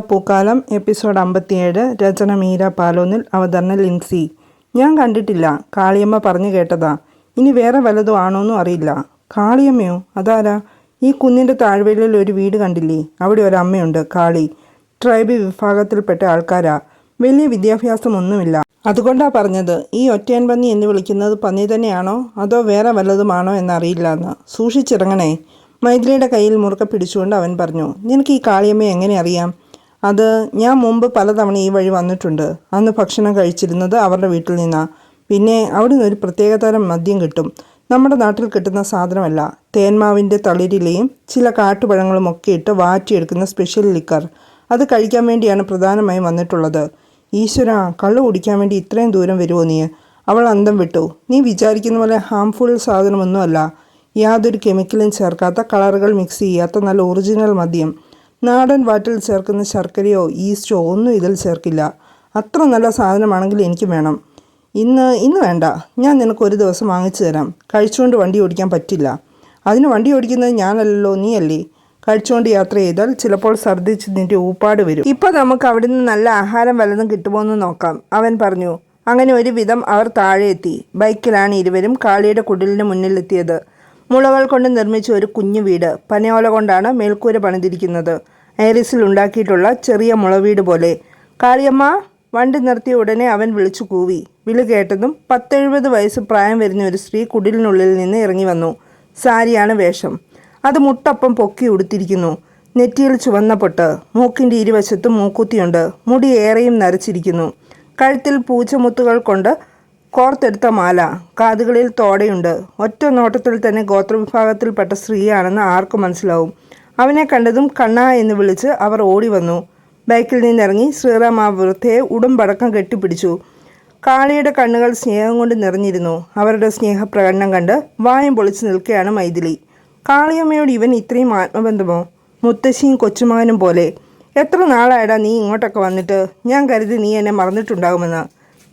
പൂക്കാലം episode അമ്പത്തിയേഴ് രചന മീര പാലോന്നിൽ അവതരണ ലിൻസി. ഞാൻ കണ്ടിട്ടില്ല. കാളിയമ്മ പറഞ്ഞു കേട്ടതാ. ഇനി വേറെ വല്ലതും ആണോന്നും അറിയില്ല. കാളിയമ്മയോ? അതാരാ? ഈ കുന്നിന്റെ താഴ്വരയിൽ ഒരു വീട് കണ്ടില്ലേ? അവിടെ ഒരു അമ്മയുണ്ട് കാളി. ട്രൈബ് വിഭാഗത്തിൽപ്പെട്ട ആൾക്കാരാ. വലിയ വിദ്യാഭ്യാസമൊന്നുമില്ല. അതുകൊണ്ടാ പറഞ്ഞത് ഈ ഒറ്റയൻ പന്നി എന്ന് വിളിക്കുന്നത് പന്നി തന്നെയാണോ? അതോ വേറെ വല്ലതുമാണോ എന്നറിയില്ല എന്ന് സൂക്ഷിച്ചിറങ്ങണേ. മൈഥിലിയുടെ കയ്യിൽ മുറുക്കെ പിടിച്ചുകൊണ്ട് അവൻ പറഞ്ഞു നിനക്ക് ഈ കാളിയമ്മയെ എങ്ങനെ അറിയാം? അത് ഞാൻ മുമ്പ് പലതവണ ഈ വഴി വന്നിട്ടുണ്ട്. അന്ന് ഭക്ഷണം കഴിച്ചിരുന്നത് അവരുടെ വീട്ടിൽ നിന്നാണ് പിന്നെ അവിടെ നിന്ന് ഒരു പ്രത്യേകതരം മദ്യം കിട്ടും. നമ്മുടെ നാട്ടിൽ കിട്ടുന്ന സാധനമല്ല. തേന്മാവിന്റെ തളിരിലയും ചില കാട്ടുപഴങ്ങളും ഒക്കെ ഇട്ട് വാറ്റിയെടുക്കുന്ന സ്പെഷ്യൽ ലിക്കർ. അത് കഴിക്കാൻ വേണ്ടിയാണ് പ്രധാനമായും വന്നിട്ടുള്ളത്. ഈശ്വര കള്ളു കുടിക്കാൻ വേണ്ടി ഇത്രയും ദൂരം വരുമോ നീ? അവൾ അന്തം വിട്ടു. നീ വിചാരിക്കുന്ന പോലെ ഹാംഫുൾ സാധനമൊന്നുമല്ല. യാതൊരു കെമിക്കലും ചേർക്കാത്ത കളറുകൾ മിക്സ് ചെയ്യാത്ത നല്ല ഒറിജിനൽ മദ്യം. നാടൻ വാറ്റിൽ ചേർക്കുന്ന ശർക്കരയോ ഈസ്റ്റോ ഒന്നും ഇതിൽ ചേർക്കില്ല. അത്ര നല്ല സാധനമാണെങ്കിൽ എനിക്ക് വേണം. ഇന്ന് ഇന്ന് വേണ്ട. ഞാൻ നിനക്ക് ഒരു ദിവസം വാങ്ങിച്ചു തരാം. കഴിച്ചുകൊണ്ട് വണ്ടി ഓടിക്കാൻ പറ്റില്ല. അതിന് വണ്ടി ഓടിക്കുന്നത് ഞാനല്ലല്ലോ നീയല്ലേ? കഴിച്ചുകൊണ്ട് യാത്ര ചെയ്താൽ ചിലപ്പോൾ ഛർദ്ദിച്ച് നിന്റെ ഊപ്പാട് വരും. ഇപ്പോൾ നമുക്ക് അവിടുന്ന് നല്ല ആഹാരം വല്ലതും കിട്ടുമോ എന്ന് നോക്കാം. അവൻ പറഞ്ഞു അങ്ങനെ ഒരു വിധം അവർ താഴെ എത്തി. ബൈക്കിലാണ് ഇരുവരും കാളിയുടെ കുടിലിന് മുന്നിലെത്തിയത് മുളകൾ കൊണ്ട് നിർമ്മിച്ച ഒരു കുഞ്ഞു വീട്. പനയോല കൊണ്ടാണ് മേൽക്കൂര പണിതിരിക്കുന്നത്. ഐറിസിൽ ഉണ്ടാക്കിയിട്ടുള്ള ചെറിയ മുളവീട് പോലെ. കാളിയമ്മ വണ്ടി നിർത്തിയ ഉടനെ അവൻ വിളിച്ചു കൂവി. വിളി കേട്ടതും പത്തെഴുപത് വയസ്സ് പ്രായം വരുന്ന ഒരു സ്ത്രീ കുടിലിനുള്ളിൽ നിന്ന് ഇറങ്ങി വന്നു. സാരിയാണ് വേഷം. അത് മുട്ടപ്പം പൊക്കി ഉടുത്തിരിക്കുന്നു. നെറ്റിയിൽ ചുവന്ന പൊട്ട്. മൂക്കിന്റെ ഇരുവശത്തും മൂക്കുത്തിയുണ്ട്. മുടി ഏറെയും നരച്ചിരിക്കുന്നു. കഴുത്തിൽ പൂച്ചമുത്തുകൾ കൊണ്ട് കോർത്തെടുത്ത മാല. കാതുകളിൽ തോടയുണ്ട്. ഒറ്റ നോട്ടത്തിൽ തന്നെ ഗോത്രവിഭാഗത്തിൽപ്പെട്ട സ്ത്രീയാണെന്ന് ആർക്കും മനസ്സിലാവും. അവനെ കണ്ടതും കണ്ണ എന്ന് വിളിച്ച് അവർ ഓടി വന്നു. ബൈക്കിൽ നിന്നിറങ്ങി ശ്രീറാം ആ വൃദ്ധയെ ഉടുമ്പടക്കം കെട്ടിപ്പിടിച്ചു. കാളിയുടെ കണ്ണുകൾ സ്നേഹം കൊണ്ട് നിറഞ്ഞിരുന്നു. അവരുടെ സ്നേഹപ്രകടനം കണ്ട് വായം പൊളിച്ചു നിൽക്കുകയാണ് മൈഥിലി. കാളിയമ്മയോട് ഇവൻ ഇത്രയും ആത്മബന്ധമോ? മുത്തശ്ശിയും കൊച്ചുമകനും പോലെ. എത്ര നാളായടാ നീ ഇങ്ങോട്ടൊക്കെ വന്നിട്ട്? ഞാൻ കരുതി നീ എന്നെ മറന്നിട്ടുണ്ടാകുമെന്ന്.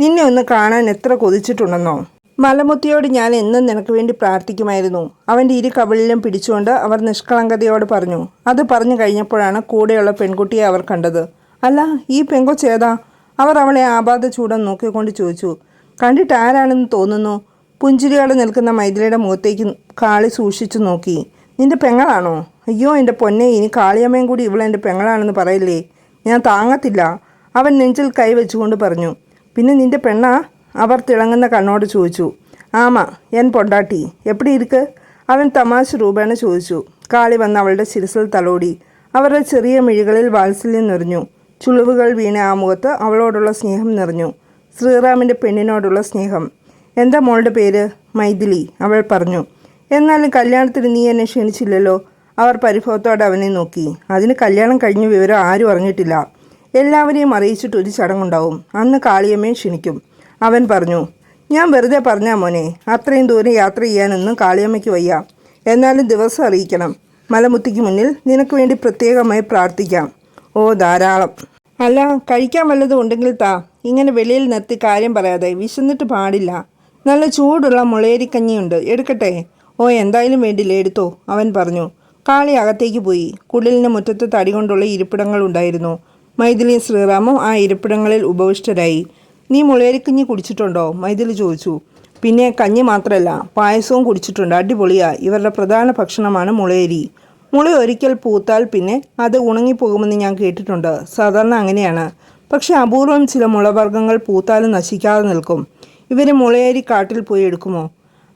നിന്നെ ഒന്ന് കാണാൻ എത്ര കൊതിച്ചിട്ടുണ്ടെന്നോ? മലമുത്തിയോട് ഞാൻ എന്നും നിനക്ക് വേണ്ടി പ്രാർത്ഥിക്കുമായിരുന്നു. അവന്റെ ഇരു കവിളിലും പിടിച്ചുകൊണ്ട് അവർ നിഷ്കളങ്കതയോട് പറഞ്ഞു അത് പറഞ്ഞു കഴിഞ്ഞപ്പോഴാണ് കൂടെയുള്ള പെൺകുട്ടിയെ അവർ കണ്ടത്. അല്ല ഈ പെങ്കൊച്ചേതാ അവർ അവളെ ആപാത ചൂടം നോക്കിക്കൊണ്ട് ചോദിച്ചു. കണ്ടിട്ട് ആരാണെന്ന് തോന്നുന്നു? പുഞ്ചിരിയോടെ നിൽക്കുന്ന മൈഥിലിയുടെ മുഖത്തേക്ക് കാളി സൂക്ഷിച്ചു നോക്കി. നിന്റെ പെങ്ങളാണോ? അയ്യോ എന്റെ പൊന്നെ ഇനി കാളിയമ്മയും കൂടി ഇവളെന്റെ പെങ്ങളാണെന്ന് പറയില്ലേ? ഞാൻ താങ്ങത്തില്ല. അവൻ നെഞ്ചിൽ കൈ വെച്ചുകൊണ്ട് പറഞ്ഞു. പിന്നെ നിന്റെ പെണ്ണാ? അവർ തിളങ്ങുന്ന കണ്ണോട് ചോദിച്ചു ആമാ എൻ പൊണ്ടാട്ടി എപ്പിടി ഇരിക്ക്? അവൻ തമാശ രൂപേണ ചോദിച്ചു കാളി വന്ന് അവളുടെ ശിരസിൽ തലോടി അവരുടെ ചെറിയ മിഴികളിൽ വാത്സല്യം നിറഞ്ഞു ചുളിവുകൾ വീണ ആ മുഖത്ത് അവളോടുള്ള സ്നേഹം നിറഞ്ഞു ശ്രീറാമിന്റെ പെണ്ണിനോടുള്ള സ്നേഹം. എന്താ മോളുടെ പേര്? മൈഥിലി അവൾ പറഞ്ഞു. എന്നാലും കല്യാണത്തിന് നീ എന്നെ ക്ഷണിച്ചില്ലല്ലോ. അവർ പരിഭവത്തോടെ അവനെ നോക്കി. അതിന് കല്യാണം കഴിഞ്ഞ വിവരം ആരും അറിഞ്ഞിട്ടില്ല. എല്ലാവരെയും അറിയിച്ചിട്ട് ഒരു ചടങ്ങുണ്ടാവും. അന്ന് കാളിയമ്മയെ ക്ഷണിക്കും. അവൻ പറഞ്ഞു ഞാൻ വെറുതെ പറഞ്ഞാ മോനെ അത്രയും ദൂരം യാത്ര ചെയ്യാനൊന്നും കാളിയമ്മയ്ക്ക് വയ്യ. എന്നാലും ദിവസം അറിയിക്കണം. മലമുത്തിക്ക് മുന്നിൽ നിനക്ക് വേണ്ടി പ്രത്യേകമായി പ്രാർത്ഥിക്കാം. ഓ ധാരാളം. അല്ല കഴിക്കാൻ വല്ലതും ഉണ്ടെങ്കിൽ താ. ഇങ്ങനെ വെളിയിൽ നിർത്തി കാര്യം പറയാതെ വിശന്നിട്ട് പാടില്ല. നല്ല ചൂടുള്ള മുളയരിക്കഞ്ഞിയുണ്ട്. എടുക്കട്ടെ. ഓ എന്തായാലും വേണ്ടില്ല എടുത്തോ അവൻ പറഞ്ഞു. കാളി അകത്തേക്ക് പോയി. കുടിലിന് മുറ്റത്ത് തടി കൊണ്ടുള്ള ഇരിപ്പിടങ്ങൾ ഉണ്ടായിരുന്നു. മൈഥിലിയും ശ്രീറാമും ആ ഇരിപ്പിടങ്ങളിൽ ഉപവിഷ്ടരായി. നീ മുളയരിക്കഞ്ഞി കുടിച്ചിട്ടുണ്ടോ? മൈഥിലി ചോദിച്ചു. പിന്നെ കഞ്ഞി മാത്രമല്ല പായസവും കുടിച്ചിട്ടുണ്ട്. അടിപൊളിയാ. ഇവരുടെ പ്രധാന ഭക്ഷണമാണ് മുളയരി. മുള ഒരിക്കൽ പൂത്താൽ പിന്നെ അത് ഉണങ്ങിപ്പോകുമെന്ന് ഞാൻ കേട്ടിട്ടുണ്ട്. സാധാരണ അങ്ങനെയാണ്. പക്ഷെ അപൂർവം ചില മുളവർഗങ്ങൾ പൂത്താലും നശിക്കാതെ നിൽക്കും. ഇവർ മുളയരി കാട്ടിൽ പോയി എടുക്കുമോ?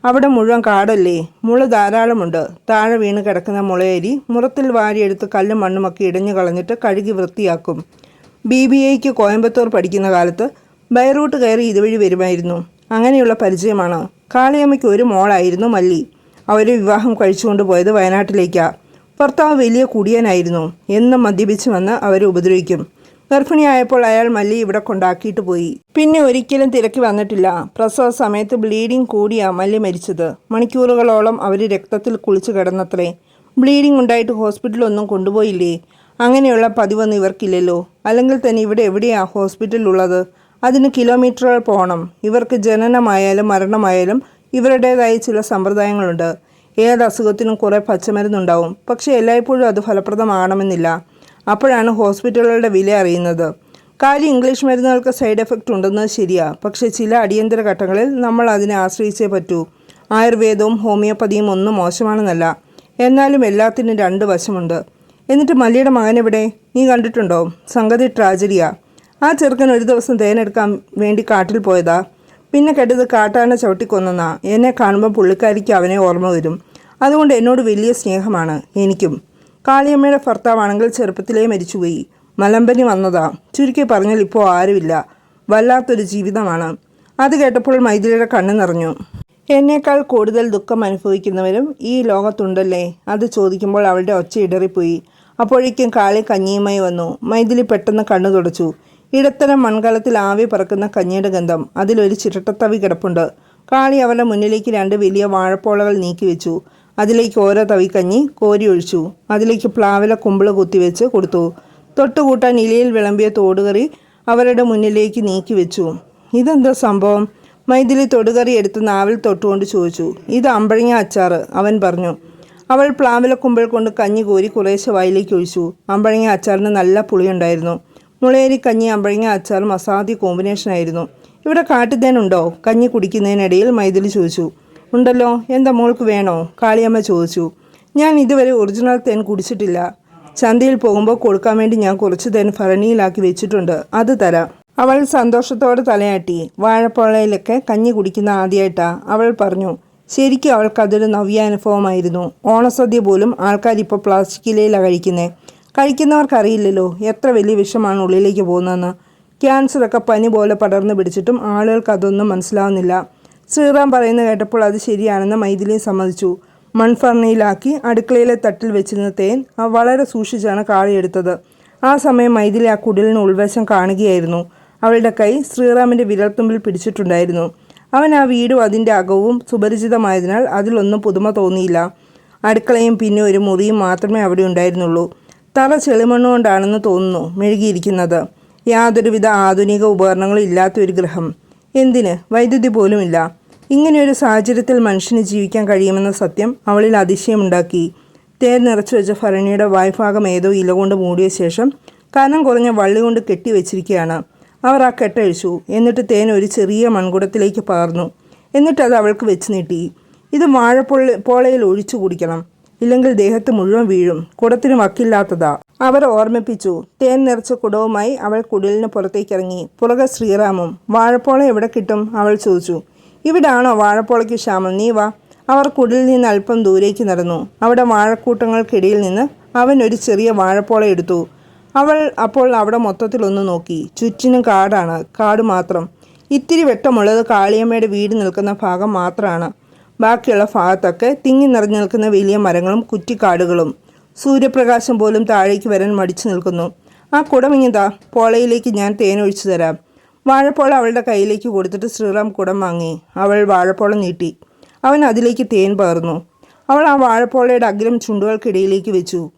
അവിടെ മുഴുവൻ കാടല്ലേ? മുള ധാരാളമുണ്ട്. താഴെ വീണ് കിടക്കുന്ന മുളയരി മുറത്തിൽ വാരിയെടുത്ത് കല്ലും മണ്ണുമൊക്കെ ഇടഞ്ഞു കളഞ്ഞിട്ട് കഴുകി വൃത്തിയാക്കും. ബി ബി ഐക്ക് കോയമ്പത്തൂർ പഠിക്കുന്ന കാലത്ത് ബൈറൂട്ട് കയറി ഇതുവഴി വരുമായിരുന്നു. അങ്ങനെയുള്ള പരിചയമാണ്. കാളിയമ്മയ്ക്ക് ഒരു മോളായിരുന്നു മല്ലി. അവരെ വിവാഹം കഴിച്ചുകൊണ്ട് പോയത് വയനാട്ടിലേക്കാണ് ഭർത്താവ് വലിയ കുടിയനായിരുന്നു. എന്നും മദ്യപിച്ച് വന്ന് അവരെ ഉപദ്രവിക്കും. ഗർഭിണിയായപ്പോൾ അയാൾ മല്ലി ഇവിടെ കൊണ്ടാക്കിയിട്ട് പോയി. പിന്നെ ഒരിക്കലും തിരക്കി വന്നിട്ടില്ല. പ്രസവ സമയത്ത് ബ്ലീഡിംഗ് കൂടിയാ മല്ലി മരിച്ചത്. മണിക്കൂറുകളോളം അവർ രക്തത്തിൽ കുളിച്ചു കിടന്നത്രേ. ബ്ലീഡിംഗ് ഉണ്ടായിട്ട് ഹോസ്പിറ്റലൊന്നും കൊണ്ടുപോയില്ലേ? അങ്ങനെയുള്ള പതിവൊന്നും ഇവർക്കില്ലല്ലോ. അല്ലെങ്കിൽ തന്നെ ഇവിടെ എവിടെയാ ഹോസ്പിറ്റൽ ഉള്ളത്? അതിന് കിലോമീറ്ററുകൾ പോകണം ഇവർക്ക് ജനനമായാലും മരണമായാലും ഇവരുടേതായ ചില സമ്പ്രദായങ്ങളുണ്ട്. ഏത് അസുഖത്തിനും കുറേ പച്ചമരുന്നുണ്ടാവും. പക്ഷേ എല്ലായ്പ്പോഴും അത് ഫലപ്രദമാകണമെന്നില്ല അപ്പോഴാണ് ഹോസ്പിറ്റലുകളുടെ വില അറിയുന്നത്. കാലി ഇംഗ്ലീഷ് മരുന്നുകൾക്ക് സൈഡ് എഫക്റ്റ് ഉണ്ടെന്നത് ശരിയാ. പക്ഷേ ചില അടിയന്തര ഘട്ടങ്ങളിൽ നമ്മൾ അതിനെ ആശ്രയിച്ചേ പറ്റൂ. ആയുർവേദവും ഹോമിയോപ്പതിയും ഒന്നും മോശമാണെന്നല്ല. എന്നാലും എല്ലാത്തിനും രണ്ട് വശമുണ്ട്. എന്നിട്ട് മല്ലിയുടെ മകൻ എവിടെ? നീ കണ്ടിട്ടുണ്ടോ? സംഗതി ട്രാജഡിയാ. ആ ചെറുക്കൻ ഒരു ദിവസം തേനെടുക്കാൻ വേണ്ടി കാട്ടിൽ പോയതാ. പിന്നെ കെട്ടത് കാട്ടാന ചവിട്ടിക്കൊന്നാ എന്നെ കാണുമ്പോൾ പുള്ളിക്കാരിക്ക് അവനെ ഓർമ്മ വരും. അതുകൊണ്ട് എന്നോട് വലിയ സ്നേഹമാണ് എനിക്കും. കാളിയമ്മയുടെ ഭർത്താവാണെങ്കിൽ ചെറുപ്പത്തിലേ മരിച്ചുപോയി. മലമ്പനി വന്നതാ. ചുരുക്കി പറഞ്ഞാൽ ഇപ്പോൾ ആരുമില്ല. വല്ലാത്തൊരു ജീവിതമാണ്. അത് കേട്ടപ്പോൾ മൈഥിലിയുടെ കണ്ണു നിറഞ്ഞു. എന്നേക്കാൾ കൂടുതൽ ദുഃഖം അനുഭവിക്കുന്നവരും ഈ ലോകത്തുണ്ടല്ലേ? അത് ചോദിക്കുമ്പോൾ അവളുടെ ഒച്ച ഇടറിപ്പോയി. അപ്പോഴേക്കും കാളി കഞ്ഞിയുമായി വന്നു. മൈഥിലി പെട്ടെന്ന് കണ്ണു തുടച്ചു. ഇടത്തരം മൺകലത്തിൽ ആവി പറക്കുന്ന കഞ്ഞിയുടെ ഗന്ധം. അതിലൊരു ചിരട്ടത്തവി കിടപ്പുണ്ട്. കാളി അവരുടെ മുന്നിലേക്ക് രണ്ട് വലിയ വാഴപ്പോളകൾ നീക്കി വെച്ചു. അതിലേക്ക് ഓരോ തവി കഞ്ഞി കോരി ഒഴിച്ചു. അതിലേക്ക് പ്ലാവില കുമ്പിൾ കുത്തിവെച്ച് കൊടുത്തു. തൊട്ടുകൂട്ടാൻ ഇലയിൽ വിളമ്പിയ തോടുകറി അവരുടെ മുന്നിലേക്ക് നീക്കി വെച്ചു. ഇതെന്താ സംഭവം? മൈഥിലി തൊടുകറി എടുത്ത് നാവിൽ തൊട്ടുകൊണ്ട് ചോദിച്ചു. ഇത് അമ്പഴങ്ങ അച്ചാറ് അവൻ പറഞ്ഞു. അവൾ പ്ലാവില കുമ്പിൾ കൊണ്ട് കഞ്ഞി കോരി കുറേശ്ശെ വായിലേക്ക് ഒഴിച്ചു. അമ്പഴങ്ങ അച്ചാറിന് നല്ല പുളിയുണ്ടായിരുന്നു. മുളയേരി കഞ്ഞി അമ്പഴങ്ങ അച്ചാറും അസാധ്യ കോമ്പിനേഷനായിരുന്നു ഇവിടെ കാട്ടുതേനുണ്ടോ? കഞ്ഞി കുടിക്കുന്നതിനിടയിൽ മൈഥിലി ചോദിച്ചു. ഉണ്ടല്ലോ എന്താ മോൾക്ക് വേണോ? കാളിയമ്മ ചോദിച്ചു. ഞാൻ ഇതുവരെ ഒറിജിനൽ തേൻ കുടിച്ചിട്ടില്ല. ചന്തയിൽ പോകുമ്പോൾ കൊടുക്കാൻ വേണ്ടി ഞാൻ കുറച്ച് തേൻ ഭരണിയിലാക്കി വെച്ചിട്ടുണ്ട്. അത് തരാം. അവൾ സന്തോഷത്തോടെ തലയാട്ടി. വാഴപ്പുഴയിലൊക്കെ കഞ്ഞി കുടിക്കുന്ന ആദ്യമായിട്ടാ അവൾ പറഞ്ഞു. ശരിക്കും അവൾക്കതൊരു നവ്യാനുഭവമായിരുന്നു. ഓണസദ്യ പോലും ആൾക്കാർ ഇപ്പോൾ പ്ലാസ്റ്റിക്കിലയിലാണ് കഴിക്കുന്നത് കഴിക്കുന്നവർക്കറിയില്ലല്ലോ എത്ര വലിയ വിഷമാണ് ഉള്ളിലേക്ക് പോകുന്നതെന്ന്. ക്യാൻസറൊക്കെ പനി പോലെ പടർന്നു പിടിച്ചിട്ടും ആളുകൾക്ക് അതൊന്നും മനസ്സിലാവുന്നില്ല. ശ്രീറാം പറയുന്നത് കേട്ടപ്പോൾ അത് ശരിയാണെന്ന് മൈഥിലി സമ്മതിച്ചു. മൺഫർണയിലാക്കി അടുക്കളയിലെ തട്ടിൽ വെച്ചിരുന്ന തേൻ വളരെ സൂക്ഷിച്ചാണ് കാളിയെടുത്തത്. ആ സമയം മൈഥിലി ആ കുടിലിന് ഉൾവശം കാണുകയായിരുന്നു. അവളുടെ കൈ ശ്രീറാമിന്റെ വിരൽത്തുമ്പിൽ പിടിച്ചിട്ടുണ്ടായിരുന്നു. അവൻ ആ വീടും അതിന്റെ അകവും സുപരിചിതമായതിനാൽ അതിലൊന്നും പുതുമ തോന്നിയില്ല. അടുക്കളയും പിന്നെ ഒരു മുറിയും മാത്രമേ അവിടെ ഉണ്ടായിരുന്നുള്ളൂ. തറ ചെളിമണ്ണ് കൊണ്ടാണെന്ന് തോന്നുന്നു മെഴുകിയിരിക്കുന്നത്. യാതൊരുവിധ ആധുനിക ഉപകരണങ്ങളും ഇല്ലാത്ത ഒരു ഗ്രഹം. എന്തിന്? വൈദ്യുതി പോലുമില്ല. ഇങ്ങനെയൊരു സാഹചര്യത്തിൽ മനുഷ്യന് ജീവിക്കാൻ കഴിയുമെന്ന സത്യം അവളിൽ അതിശയമുണ്ടാക്കി. തേൻ നിറച്ചു വെച്ച ഭരണിയുടെ വായ്ഭാഗം ഏതോ ഇല കൊണ്ട് മൂടിയ ശേഷം കനം കുറഞ്ഞ വള്ളി കൊണ്ട് കെട്ടിവെച്ചിരിക്കുകയാണ്. അവർ ആ കെട്ടഴിച്ചു എന്നിട്ട് തേൻ ഒരു ചെറിയ മൺകുടത്തിലേക്ക് പകർന്നു എന്നിട്ട് അത് അവൾക്ക് വെച്ച് നീട്ടി. ഇത് വാഴപ്പൊള്ള പോളയിൽ ഒഴിച്ചു കുടിക്കണം. ഇല്ലെങ്കിൽ ദേഹത്ത് മുഴുവൻ വീഴും. കുടത്തിന് വക്കില്ലാത്തതാ. അവർ ഓർമ്മിപ്പിച്ചു. തേൻ നിറച്ച കുടവുമായി അവൾ കുടിലിന് പുറത്തേക്കിറങ്ങി. പുറകെ ശ്രീറാമും വാഴപ്പോള എവിടെ കിട്ടും? അവൾ ചോദിച്ചു. ഇവിടാണോ വാഴപ്പോളയ്ക്ക് ക്ഷാമം? നീ വാ. അവർ കുടിലിൽ നിന്ന് അല്പം ദൂരേക്ക് നടന്നു. അവിടെ വാഴക്കൂട്ടങ്ങൾക്കിടയിൽ നിന്ന് അവൻ ഒരു ചെറിയ വാഴപ്പോള എടുത്തു. അവൾ അപ്പോൾ അവിടെ മൊത്തത്തിൽ ഒന്ന് നോക്കി. ചുറ്റിനും കാടാണ്. കാട് മാത്രം. ഇത്തിരി വെട്ടമുള്ളത് കാളിയമ്മയുടെ വീട് നിൽക്കുന്ന ഭാഗം മാത്രമാണ് ബാക്കിയുള്ള ഭാഗത്തൊക്കെ തിങ്ങി നിറഞ്ഞു നിൽക്കുന്ന വലിയ മരങ്ങളും കുറ്റിക്കാടുകളും സൂര്യപ്രകാശം പോലും താഴേക്ക് വരാൻ മടിച്ചു നിൽക്കുന്നു. ആ കുടമിങ്ങിതാ പോളയിലേക്ക് ഞാൻ തേനൊഴിച്ചു തരാം. വാഴപ്പോള അവളുടെ കയ്യിലേക്ക് കൊടുത്തിട്ട് ശ്രീറാം കുടം വാങ്ങി. അവൾ വാഴപ്പോള നീട്ടി. അവൻ അതിലേക്ക് തേൻ പകർന്നു. അവൾ ആ വാഴപ്പോളയുടെ അഗ്രം ചുണ്ടുകൾക്കിടയിലേക്ക് വെച്ചു.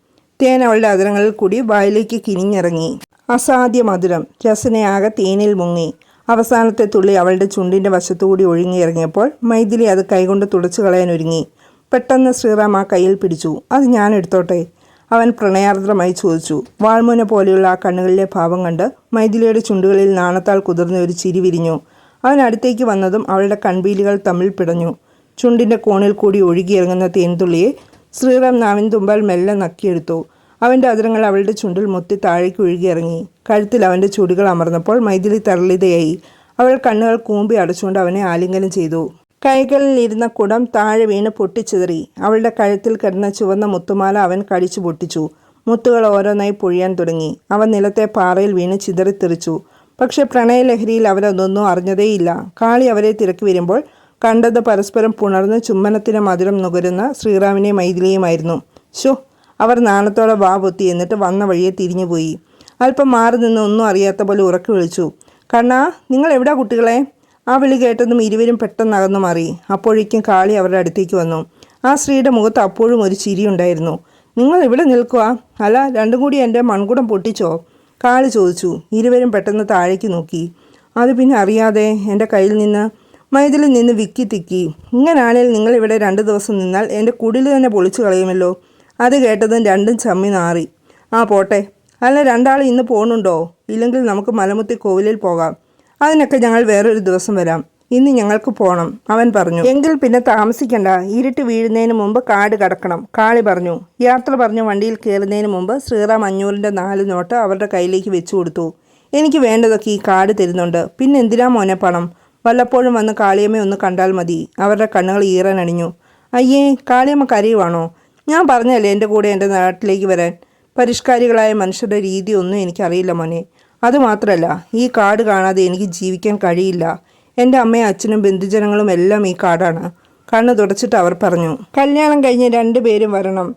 തേൻ അവളുടെ അതിരങ്ങളിൽ കൂടി വായിലേക്ക് കിനിഞ്ഞിറങ്ങി. അസാധ്യ മധുരം. രസനയാകെ തേനിൽ മുങ്ങി. അവസാനത്തെ തുള്ളി അവളുടെ ചുണ്ടിന്റെ വശത്തുകൂടി ഒഴുങ്ങിയിറങ്ങിയപ്പോൾ മൈഥിലി അത് കൈകൊണ്ട് തുടച്ചു കളയാൻ ഒരുങ്ങി. പെട്ടെന്ന് ശ്രീറാം ആ കയ്യിൽ പിടിച്ചു. അത് ഞാൻ എടുത്തോട്ടെ? അവൻ പ്രണയാർദ്രമായി ചോദിച്ചു. വാൾമുന പോലെയുള്ള ആ കണ്ണുകളിലെ ഭാവം കണ്ട് മൈഥിലിയുടെ ചുണ്ടുകളിൽ നാണത്താൽ കുതിർന്ന ഒരു ചിരി വിരിഞ്ഞു. അവൻ അടുത്തേക്ക് വന്നതും അവളുടെ കൺവീലുകൾ തമ്മിൽ പിടഞ്ഞു. ചുണ്ടിന്റെ കോണിൽ കൂടി ഒഴുകിയിറങ്ങുന്ന തേൻതുള്ളിയെ ശ്രീറാം നാവിൻ തുമ്പാൽ മെല്ലെ നക്കിയെടുത്തു. അവന്റെ അതിരങ്ങൾ അവളുടെ ചുണ്ടിൽ മുത്തി താഴേക്ക് ഒഴുകിയിറങ്ങി. കഴുത്തിൽ അവന്റെ ചുടികൾ അമർന്നപ്പോൾ മൈഥിലി തരളിതയായി അവൾ കണ്ണുകൾ കൂമ്പി അടച്ചുകൊണ്ട് അവനെ ആലിംഗനം ചെയ്തു. കൈകളിൽ ഇരുന്ന കുടം താഴെ വീണ് പൊട്ടിച്ചെതറി. അവളുടെ കഴുത്തിൽ കിടന്ന ചുവന്ന മുത്തുമാല അവൻ കടിച്ചു പൊട്ടിച്ചു. മുത്തുകൾ ഓരോന്നായി പൊഴിയാൻ തുടങ്ങി. അവൻ നിലത്തെ പാറയിൽ വീണ് ചിതറിത്തെറിച്ചു പക്ഷേ പ്രണയലഹരിയിൽ അവരതൊന്നും അറിഞ്ഞതേയില്ല. കാളി അവരെ തിരക്കി വരുമ്പോൾ കണ്ടത് പരസ്പരം പുണർന്ന് ചുമ്മനത്തിന് മധുരം നുകരുന്ന ശ്രീറാമിനെ മൈഥിലിയുമായിരുന്നു ഷോ അവർ നാണത്തോടെ വാ പൊത്തി എന്നിട്ട് വന്ന വഴിയെ തിരിഞ്ഞുപോയി അല്പം മാറി നിന്ന് ഒന്നും അറിയാത്ത പോലെ ഉറക്കി വിളിച്ചു. കണ്ണാ നിങ്ങൾ എവിടാ കുട്ടികളെ? ആ വിളി കേട്ടതും ഇരുവരും പെട്ടെന്ന് അകന്നു മാറി. അപ്പോഴേക്കും കാളി അവരുടെ അടുത്തേക്ക് വന്നു. ആ സ്ത്രീയുടെ മുഖത്ത് അപ്പോഴും ഒരു ചിരിയുണ്ടായിരുന്നു നിങ്ങൾ ഇവിടെ നിൽക്കുക അല്ല രണ്ടും കൂടി എന്റെ മൺകുടം പൊട്ടിച്ചോ? കാളി ചോദിച്ചു. ഇരുവരും പെട്ടെന്ന് താഴേക്ക് നോക്കി. അത് പിന്നെ അറിയാതെ എന്റെ കയ്യിൽ നിന്ന് മൈതിലിൽ നിന്ന് വിക്കി തിക്കി. ഇങ്ങനാണെങ്കിൽ നിങ്ങൾ ഇവിടെ രണ്ട് ദിവസം നിന്നാൽ എന്റെ കുടിൽ തന്നെ പൊളിച്ചു കളയുമല്ലോ. അത് കേട്ടതും രണ്ടും ചമ്മി നാറി. ആ പോട്ടെ. അല്ല രണ്ടാൾ ഇന്ന് പോണുണ്ടോ? ഇല്ലെങ്കിൽ നമുക്ക് മലമുത്തി കോവിലിൽ പോകാം. അതിനൊക്കെ ഞങ്ങൾ വേറൊരു ദിവസം വരാം. ഇന്ന് ഞങ്ങൾക്ക് പോകണം അവൻ പറഞ്ഞു. എങ്കിൽ പിന്നെ താമസിക്കണ്ട. ഇരുട്ട് വീഴുന്നതിന് മുമ്പ് കാട് കടക്കണം. കാളി പറഞ്ഞു. യാത്ര പറഞ്ഞു വണ്ടിയിൽ കയറുന്നതിന് മുമ്പ് ശ്രീറാം അഞ്ഞൂറിന്റെ നാല് നോട്ട് അവരുടെ കയ്യിലേക്ക് വെച്ചു കൊടുത്തു. എനിക്ക് വേണ്ടതൊക്കെ ഈ കാട് തരുന്നുണ്ട്. പിന്നെ എന്തിനാ മോനെ പണം? വല്ലപ്പോഴും വന്ന് കാളിയമ്മയെ ഒന്ന് കണ്ടാൽ മതി. അവരുടെ കണ്ണുകൾ ഈറാനണിഞ്ഞു അയ്യേ കാളിയമ്മ കരയുവാണോ? ഞാൻ പറഞ്ഞല്ലേ എന്റെ കൂടെ എന്റെ നാട്ടിലേക്ക് വരാൻ? പരിഷ്കാരികളായ മനുഷ്യരുടെ രീതി ഒന്നും എനിക്കറിയില്ല മോനെ. അതുമാത്രമല്ല ഈ കാട് കാണാതെ എനിക്ക് ജീവിക്കാൻ കഴിയില്ല. എന്റെ അമ്മയും അച്ഛനും ബന്ധുജനങ്ങളും എല്ലാം ഈ കാടാണ്. കണ്ണു തുടച്ചിട്ട് അവർ പറഞ്ഞു കല്യാണം കഴിഞ്ഞ് രണ്ടുപേരും വരണം.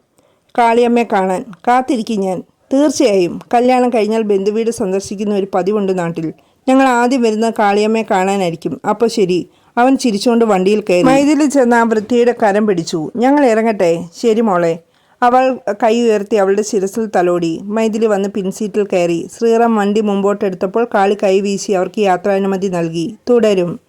കാളിയമ്മയെ കാണാൻ. കാത്തിരിക്കും ഞാൻ. തീർച്ചയായും. കല്യാണം കഴിഞ്ഞാൽ ബന്ധുവീട് സന്ദർശിക്കുന്ന ഒരു പതിവുണ്ട് നാട്ടിൽ. ഞങ്ങൾ ആദ്യം വരുന്ന കാളിയമ്മയെ കാണാനായിരിക്കും. അപ്പോൾ ശരി. അവൻ ചിരിച്ചുകൊണ്ട് വണ്ടിയിൽ കയറി. മൈതിലിൽ ചെന്ന് ആ വൃത്തിയുടെ കരം പിടിച്ചു. ഞങ്ങൾ ഇറങ്ങട്ടെ. ശരി മോളെ. അവൾ കൈ ഉയർത്തി അവളുടെ ശിരസിൽ തലോടി. മൈഥിലി വന്ന് പിൻസീറ്റിൽ കയറി. ശ്രീറാം വണ്ടി മുമ്പോട്ടെടുത്തപ്പോൾ കാളി കൈ വീശി അവർക്ക് യാത്രാനുമതി നൽകി. തുടരും.